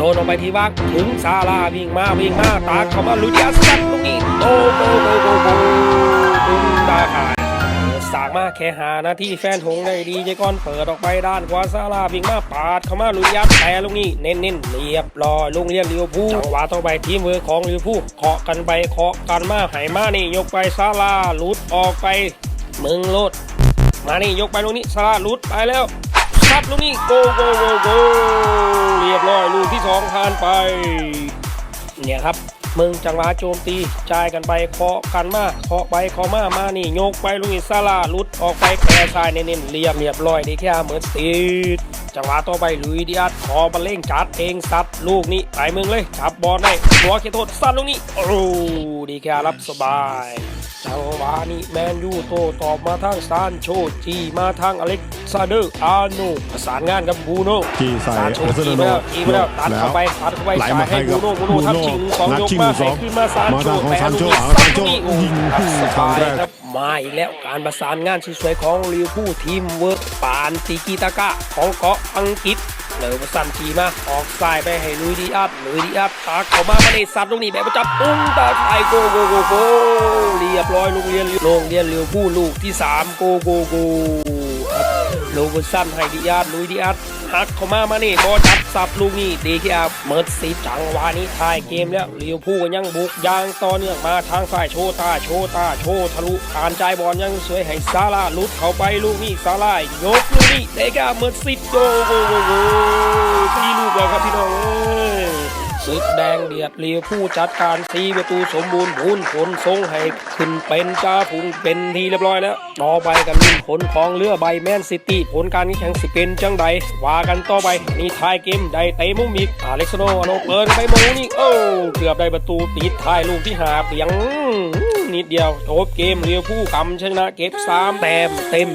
โยนออกไปที่ว่างถึงซาลาวิ่งมาวิ่งมาตาเข้ามาลุยยาสัตว์ตรงนี้โกโกโกโกโกตุ้มดาขาสากมาแค่หานาที่แฟนหงได้ดีใจก่อนเปิดออกไปด้านขวาซาลาวิ่งมาปาดเข้ามาลุยยัดแต่ลูกนี้เน้นเน้นเรียบร้อยลุงเรียนลิเวพูลจังหวะต่อไปทีมเวิร์ของลิเวพูลเคาะกันไปเคาะกันมาไหมานี่ยกไปซาลาลุดออกไปมึงโลดมานี่ยกไปลูกนี้สลาลุดไปแล้วซัดลูกนี้โกโกโกโก องผ่านไป เนี่ยครับมึงจังหวะโจมตีจ่ายกันไปเคาะกันมาเคาะไปเคาะมามานี่โยกไปลูกนี้ซาลาหลุดออกไปแปรซ้ายเน้นๆเรียบเรียบร้อยดีแค่เหมือนตีดจังหวะต่อไปลุยดิอัดขอบอลเล่งจัดเองซัดลูกนี้ไปมึงเลยจับบอลได้หัวเขตโทษซัดลูกนี้โอ้ดีแค่รับสบาย จังหวะนี้แมนยูโตตอบมาทางซานโชจีมาทางอเล็กซานเดอร์อาร์โนประสานงานกับบูโน่จี้ใส่ซานโชโอเซจีโนมาแล้วจีมาแล้วตัดแล้วเข้าไปตัดเข้าไปไหลจ่ายมาให้ให้กับบูโน่บูโน่บูโน่ทำชิงสองนัดยกชิงมาสให้องขึ้นมาซานมาโชทางของแต่ซานโชลูกอ่าซัซานดโชลูกนี้โอ้ยิงครับสครั้บางยแรกครับมาอีกแล้วการประสานงานสวยๆของลิเวอร์พูลทีมเวิร์กปานติกิตากะของเกาะอังกฤษ เลยปสันทีมาออกซ้ายไปให้ลุยดีอัพลุยดีอัพตากเข้ามาไม่ได้ซัดลูกนี้แบบประจับปุ้งตาไทยโกโกโกโกเรียบร้อยโรงเรียนโรงเรียนเรียวผู้ลูกที่สามโกโกโก ครับโลบุสันให้ดีอัพลุยดีอัพหักเข้ามามานี่บอลจับสับลูกนี้ดีที่อาเมิดสีจังวานี้ทายเกมแล้วเรียวผู้ก็ยังบุกยางต่อเนื่องมาทางซ้ายโชตาโชตาโชทะลุการจ่ายบอลยังสวยให้ซาลาลุดเข้าไปลูกนี้ซาลายกลูกนี้เด็กอะเมิดสิโดโกโกโกสี่ลูกแล้วครับพี่น้องเอ้ย ศึกแดงเดียดเลียวผู้จัดการสีประตูสมบูรณ์บุญผลทรงให้ขึ้นเป็นจ้าผุงเป็นทีเรียบร้อยแล้ว ต่อไปกันลุ้นผลของเรือใบแมนซิตี้ผลการแข่งสิเป็นจังใดว่ากันต่อไปนี่ท้ายเกมได้เตะมุมอีกอเล็กซานโนอโนเปิดไปโมนี่โอ้เกือบได้ประตูปิดท้ายลูกที่หาเพียงนิดเดียวจบเกมเรียวผู้กำชนะเก็บสามแต้มเต็ม